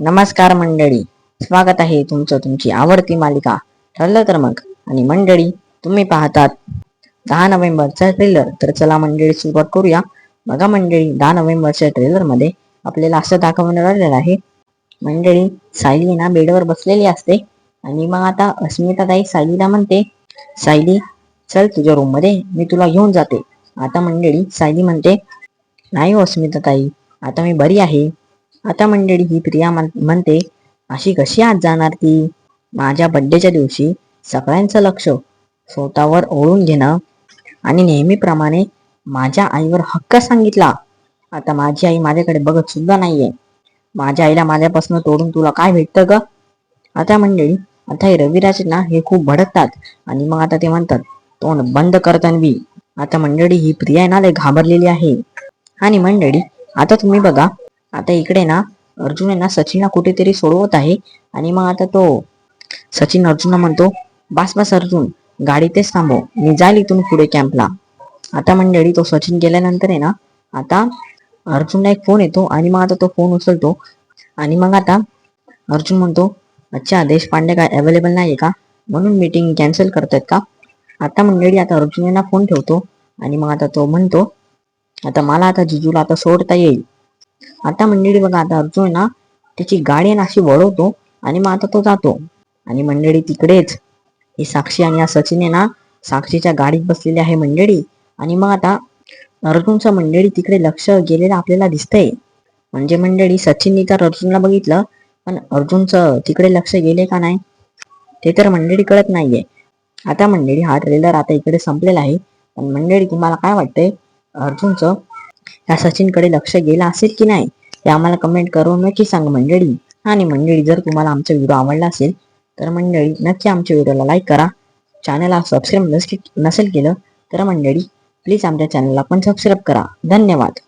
नमस्कार मंडळी. स्वागत आहे तुमचं तुमची आवडती मालिका. ठरलं तर मग. आणि मंडळी तुम्ही पाहतात दहा नोव्हेंबरचा ट्रेलर तर चला मंडळी सुरुवात करूया. बघा मंडळी दहा नोव्हेंबरच्या ट्रेलरमध्ये आपल्याला असं दाखवण्यात आलेलं आहे. मंडळी सायली ना बेडवर बसलेली असते. आणि मग आता अस्मिता ताई सायलीला म्हणते सायली चल तुझ्या रूममध्ये मी तुला घेऊन जाते. आता मंडळी सायली म्हणते नाही हो अस्मिताताई अस्मिता ताई आता मी बरी आहे. आता मंडळी ही प्रिया म्हण- म्हणते अशी कशी आज जाणार ती? माझ्या बड्डेच्या दिवशी सगळ्यांचं लक्ष स्वतःवर ओळून घेणं आणि नेहमीप्रमाणे माझ्या आईवर हक्क सांगितला. आता माझी आई माझ्याकडे बघत सुद्धा नाहीये. माझ्या आईला माझ्यापासून तोडून तुला काय भेटतं ग? आता मंडळी आता हे रविराज ना हे खूप भडकतात आणि मग आता ते म्हणतात तोंड बंद करतानवी आता मंडळी ही प्रिया ना लय घाबरलेली आहे. आणि मंडळी आता तुम्ही बघा आता इकडे ना अर्जुन आहे ना सचिनला कुठेतरी सोडवत आहे. आणि मग आता तो सचिन अर्जुनला म्हणतो बास बास अर्जुन गाडी तेच थांबव मी जाईल इथून पुढे कॅम्पला. आता मंडळी तो सचिन गेल्यानंतर आहे ना आता अर्जुनला एक फोन येतो आणि मग आता तो फोन उचलतो. आणि मग आता अर्जुन म्हणतो अच्छा देशपांडे काय अवेलेबल नाही का? म्हणून मीटिंग कॅन्सल करतायत का? आता मंडळी आता अर्जुन यांना फोन ठेवतो. आणि मग आता तो म्हणतो आता मला आता जिजूला आता सोडता येईल. आता मंडळी बघा आता अर्जुन आहे ना त्याची गाडी आहे ना अशी वळवतो आणि मग आता तो जातो. आणि मंडळी तिकडेच ही साक्षी आणि या सचिन आहे ना साक्षीच्या गाडीत बसलेली आहे मंडळी. आणि मग आता अर्जुनचं मंडळी तिकडे लक्ष गेलेलं आपल्याला दिसतंय. म्हणजे मंडळी सचिननी तर अर्जुनला बघितलं पण अर्जुनचं तिकडे लक्ष गेले का नाही ते तर मंडळी कळत नाहीये. आता मंडळी हा ट्रेलर आता इकडे संपलेला आहे. पण मंडळी तुम्हाला काय वाटतंय? अर्जुनचं या सचिनकडे लक्ष गेलं असेल की नाही ते आम्हाला कमेंट करून नक्की सांग मंडळी. आणि मंडळी जर तुम्हाला आमचा व्हिडिओ आवडला असेल तर मंडळी नक्की आमच्या व्हिडिओला लाईक करा. चॅनलला सबस्क्राईब नसेल केलं तर मंडळी प्लीज आमच्या चॅनलला पण सबस्क्राईब करा. धन्यवाद.